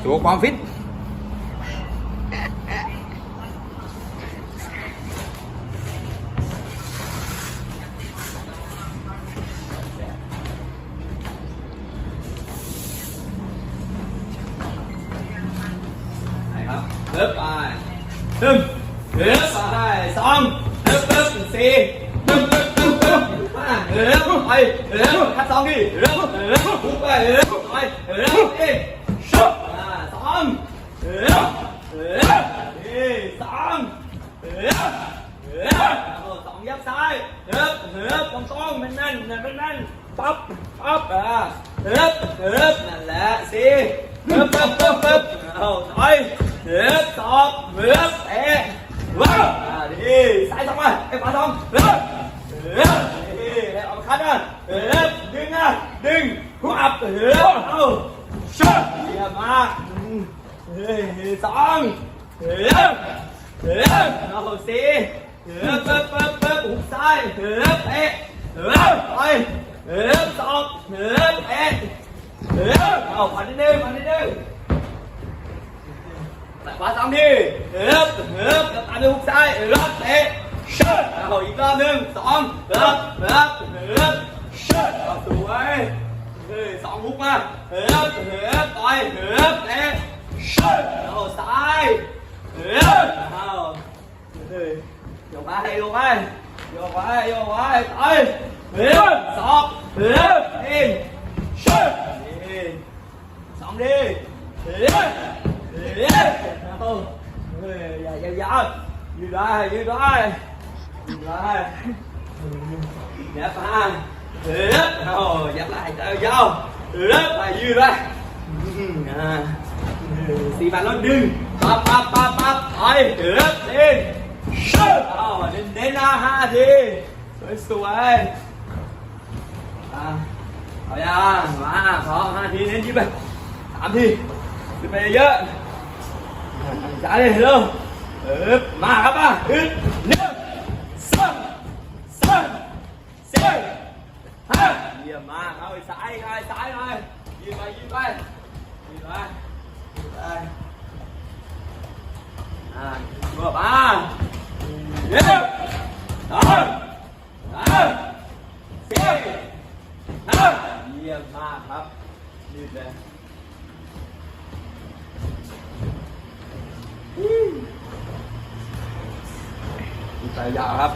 โชว์ความฟิตไปครับเริ่มไปหนึ่งเริ่มไปสอ ตรงตรงมันนั่นนั่นมันนั่นปั๊บปั๊บอ่าเริ่มเริ่มนั่นแหละสี่เริ่มเริ่มเริ่มเริ่มเอาถอยเหือบสอบเหือบเตะว้าวอ่าดีสายสองมาไอ้ขวาสองเหือบเหือบดีไอ้ออกคัดนะเหือบดึงนะดึงหัวอับเหือบเอาชุดเยี่ยมมากเฮ้ยสองเหือบเหือบเอาสี่เหือบเปิบเปิบเปิบหุบซ้ายเหือบเตะ เหือไปเหือสองเหือบเตะเหือเอาผ่านนิดนึงผ่านนิดนึงขวาสองทีเฮึบเฮึบตามด้วยฮุกซ้ายเฮึบเตะเชิดเอาอีกรอบหนึ่งสองเฮึบเฮึบเฮึบเชิดเอาสวยเฮ้ยสองฮุกมาเฮึบเฮึบต่อยเฮึบเตะเชิดเอาซ้ายเฮึบเอาเฮ้ยยกไปยกไปโยกไปโยกไปต่ออเดี๋ยเอาเฮ้ยอย่า อย่าอย่ายืดได้ยืดได้ยืดได้ยับมาเฮ้ยเอายับ lại เอายาวเฮ้ยไปยืดได้อ่า เน้นเน้นนะห้าทีสวยสวยอ่าเอายังมาขอห้าทีเน้นยิ้มไปสามทีขึ้นไปเยอะจ่ายเลยเร็วเออมาครับมาอึดหนึ่งสองสามสี่ห้าเยี่ยมมากเอาไปซ้ายหน่อยซ้ายหน่อยยืนไปยืนไปยืนไปยืนไปอ่าเมื่อมาหนึ่งสองสามสี่ห้าเยี่ยมมากครับยืดเลยอีกสายยาวครับ